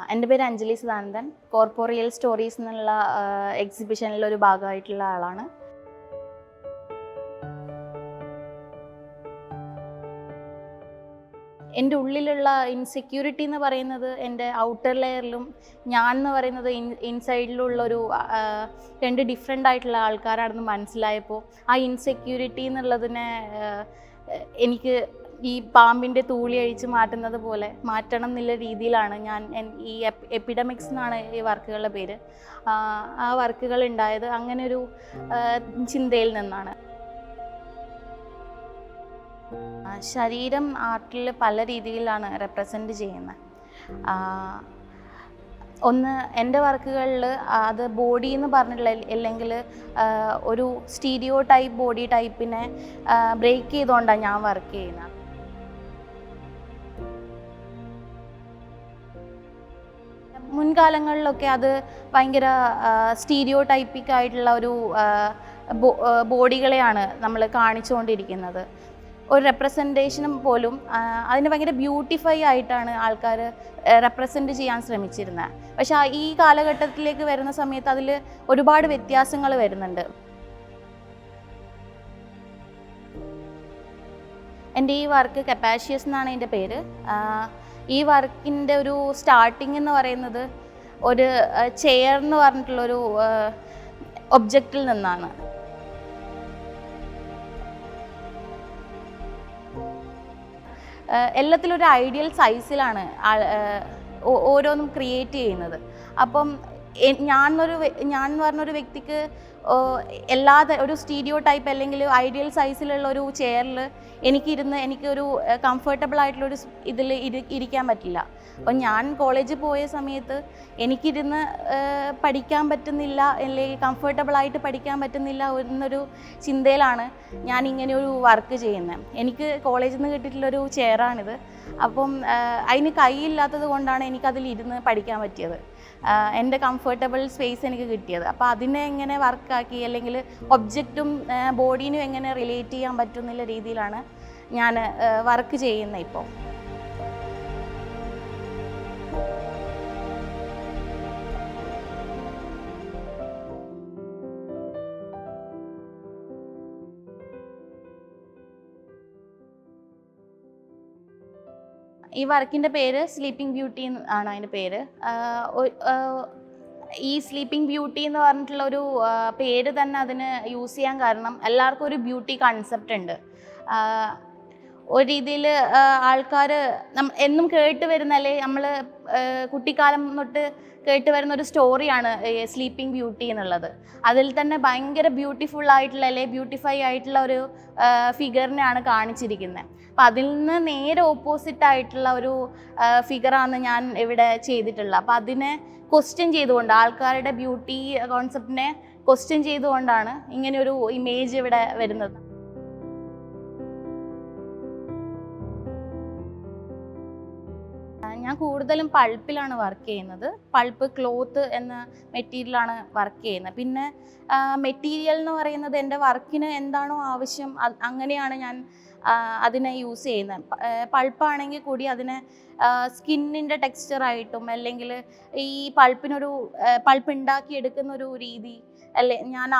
എന്റെ പേര് Anjali Sadanandan corporeal stories എന്നുള്ള എക്സിബിഷനിൽ ഒരു ഭാഗമായിട്ടുള്ള ആളാണ്. എന്റെ ഉള്ളിലുള്ള ഇൻസെക്യൂരിറ്റി എന്ന് പറയുന്നത് എന്റെ ഔട്ടർ ലെയറിലും ഞാൻ എന്ന് പറയുന്നത് ഇൻ ഇൻസൈഡിലുള്ളൊരു രണ്ട് ഡിഫറെന്റ് ആയിട്ടുള്ള ആൾക്കാരാണെന്ന് മനസ്സിലായപ്പോൾ ആ ഇൻസെക്യൂരിറ്റി എന്നുള്ളതിനെ എനിക്ക് ഈ പാമ്പിന്റെ തൂളി അഴിച്ച് മാറ്റുന്നത് പോലെ മാറ്റണം എന്നുള്ള രീതിയിലാണ് ഞാൻ ഈ എപ്പിഡമിക്സ് എന്നാണ് ഈ വർക്കുകളുടെ പേര്. ആ, വർക്കുകൾ ഉണ്ടായത് അങ്ങനെ ഒരു ചിന്തയിൽ നിന്നാണ്. ശരീരം ആർട്ടിൽ പല രീതിയിലാണ് റെപ്രസെന്റ് ചെയ്യുന്നത്. ഒന്ന് എന്റെ വർക്കുകളിൽ അത് ബോഡി എന്ന് പറഞ്ഞിട്ടുള്ള അല്ലെങ്കിൽ ഒരു സ്റ്റീരിയോ ടൈപ്പ് ബോഡി ടൈപ്പിനെ ബ്രേക്ക് ചെയ്തുകൊണ്ടാണ് ഞാൻ വർക്ക് ചെയ്യുന്നത്. മുൻകാലങ്ങളിലൊക്കെ അത് ഭയങ്കര സ്റ്റീരിയോ ടൈപ്പിക് ആയിട്ടുള്ള ഒരു ബോഡികളെയാണ് നമ്മൾ കാണിച്ചുകൊണ്ടിരിക്കുന്നത്. ഒരു റെപ്രസെന്റേഷനും പോലും അതിനെ ഭയങ്കര ബ്യൂട്ടിഫൈ ആയിട്ടാണ് ആൾക്കാർ റെപ്രസെന്റ് ചെയ്യാൻ ശ്രമിച്ചിരുന്നത്. പക്ഷേ ഈ കാലഘട്ടത്തിലേക്ക് വരുന്ന സമയത്ത് അതിൽ ഒരുപാട് വ്യത്യാസങ്ങൾ വരുന്നുണ്ട്. എന്റെ ഈ വർക്ക് കപ്പാഷ്യസ് എന്നാണ് എന്റെ പേര്. ഈ വർക്കിന്റെ ഒരു സ്റ്റാർട്ടിംഗ് എന്ന് പറയുന്നത് ഒരു ചെയർ എന്ന് പറഞ്ഞിട്ടുള്ളൊരു ഒബ്ജക്റ്റിൽ നിന്നാണ്. എല്ലാത്തിലും ഒരു ഐഡിയൽ സൈസിലാണ് ഓരോന്നും ക്രിയേറ്റ് ചെയ്യുന്നത്. അപ്പം ഞാൻ ഒരു ഞാൻ എന്ന് പറഞ്ഞൊരു വ്യക്തിക്ക് എല്ലാ ഒരു സ്റ്റീരിയോ ടൈപ്പ് അല്ലെങ്കിൽ ഐഡിയൽ സൈസിലുള്ള ഒരു ചെയറിൽ എനിക്കിരുന്ന് എനിക്കൊരു കംഫർട്ടബിൾ ആയിട്ടുള്ളൊരു ഇതിൽ ഇരി ഇരിക്കാൻ പറ്റില്ല. അപ്പോൾ ഞാൻ കോളേജിൽ പോയ സമയത്ത് എനിക്കിരുന്ന് പഠിക്കാൻ പറ്റുന്നില്ല അല്ലെങ്കിൽ കംഫർട്ടബിൾ ആയിട്ട് പഠിക്കാൻ പറ്റുന്നില്ല എന്നൊരു ചിന്തയിലാണ് ഞാൻ ഇങ്ങനെ ഒരു വർക്ക് ചെയ്യുന്നത്. എനിക്ക് കോളേജിൽ നിന്ന് കിട്ടിയിട്ടുള്ളൊരു ചെയറാണിത്. അപ്പം അതിന് കൈയില്ലാത്തത് കൊണ്ടാണ് എനിക്കതിൽ ഇരുന്ന് പഠിക്കാൻ പറ്റിയത്. എന്റെ കംഫർട്ടബിൾ സ്പേസ് എനിക്ക് കിട്ടിയത്. അപ്പോൾ അതിനെ എങ്ങനെ വർക്കാക്കി അല്ലെങ്കിൽ ഒബ്ജക്റ്റും ബോഡീനും എങ്ങനെ റിലേറ്റ് ചെയ്യാൻ പറ്റുന്ന രീതിയിലാണ് ഞാൻ വർക്ക് ചെയ്യുന്നത് ഇപ്പോൾ ഈ വർക്കിന്റെ പേര് സ്ലീപ്പിംഗ് ബ്യൂട്ടി ആണ് അതിന്റെ പേര്. ഈ സ്ലീപ്പിംഗ് ബ്യൂട്ടി എന്ന് പറഞ്ഞിട്ടുള്ള ഒരു പേര് തന്നെ അതിന് യൂസ് ചെയ്യാൻ കാരണം എല്ലാവർക്കും ഒരു ബ്യൂട്ടി കൺസെപ്റ്റ് ഉണ്ട്. ഒരു രീതിയിൽ ആൾക്കാർ എന്നും കേട്ട് വരുന്ന അല്ലെങ്കിൽ നമ്മൾ കുട്ടിക്കാലം തൊട്ട് കേട്ട് വരുന്ന ഒരു സ്റ്റോറിയാണ് സ്ലീപ്പിംഗ് ബ്യൂട്ടി എന്നുള്ളത്. അതിൽ തന്നെ ഭയങ്കര ബ്യൂട്ടിഫുൾ ആയിട്ടുള്ള അല്ലെ ബ്യൂട്ടിഫൈ ആയിട്ടുള്ള ഒരു ഫിഗറിനെയാണ് കാണിച്ചിരിക്കുന്നത് അപ്പം അതിൽ നിന്ന് നേരെ ഓപ്പോസിറ്റ് ആയിട്ടുള്ള ഒരു ഫിഗറാണ് ഞാൻ ഇവിടെ ചെയ്തിട്ടുള്ളത്. അപ്പം അതിനെ ക്വസ്റ്റ്യൻ ചെയ്തുകൊണ്ട് ആൾക്കാരുടെ ബ്യൂട്ടി കോൺസെപ്റ്റിനെ ക്വസ്റ്റ്യൻ ചെയ്തുകൊണ്ടാണ് ഇങ്ങനെ ഒരു ഇമേജ് ഇവിടെ വരുന്നത്. ഞാൻ കൂടുതലും പൾപ്പിലാണ് വർക്ക് ചെയ്യുന്നത്. പൾപ്പ് ക്ലോത്ത് എന്ന മെറ്റീരിയലാണ് വർക്ക് ചെയ്യുന്നത്. പിന്നെ മെറ്റീരിയൽ എന്ന് പറയുന്നത് എന്റെ വർക്കിന് എന്താണോ ആവശ്യം അങ്ങനെയാണ് ഞാൻ അതിനെ യൂസ് ചെയ്യുന്നത്. പൾപ്പാണെങ്കിൽ കൂടി അതിനെ സ്കിന്നിന്റെ ടെക്സ്ചറായിട്ടും അല്ലെങ്കിൽ ഈ പൾപ്പിനൊരു പൾപ്പ് ഉണ്ടാക്കിയെടുക്കുന്നൊരു രീതി അല്ലെ ഞാൻ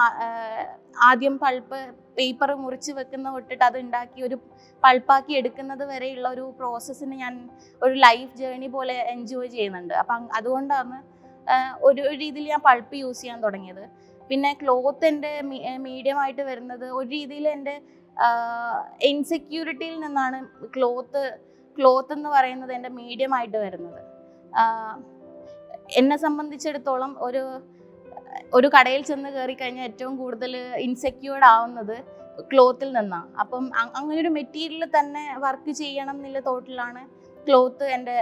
ആദ്യം പൾപ്പ് പേപ്പർ മുറിച്ച് വെക്കുന്ന തൊട്ടിട്ട് അത് ഉണ്ടാക്കി ഒരു പൾപ്പാക്കി എടുക്കുന്നത് വരെയുള്ള ഒരു പ്രോസസ്സിന് ഞാൻ ഒരു ലൈഫ് ജേണി പോലെ എൻജോയ് ചെയ്യുന്നുണ്ട്. അപ്പം അതുകൊണ്ടാണ് ഒരു രീതിയിൽ ഞാൻ പൾപ്പ് യൂസ് ചെയ്യാൻ തുടങ്ങിയത്. പിന്നെ ക്ലോത്ത് എന്റെ മീഡിയം ആയിട്ട് വരുന്നത് ഒരു രീതിയിൽ എന്റെ ഇൻസെക്യൂരിറ്റിയിൽ നിന്നാണ് ക്ലോത്ത് ക്ലോത്ത് എന്ന് പറയുന്നത് എന്റെ മീഡിയം ആയിട്ട് വരുന്നത് എന്നെ സംബന്ധിച്ചിടത്തോളം ഒരു ഒരു കടയിൽ ചെന്ന് കയറി കഴിഞ്ഞാൽ ഏറ്റവും കൂടുതൽ ഇൻസെക്യൂർഡ് ആവുന്നത് ക്ലോത്തിൽ നിന്നാണ് അപ്പം അങ്ങനെ ഒരു മെറ്റീരിയൽ തന്നെ വർക്ക് ചെയ്യണം എന്നുള്ള തോട്ടിലാണ് ക്ലോത്ത് എന്റെ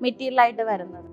മെറ്റീരിയലായിട്ട് വരുന്നത്.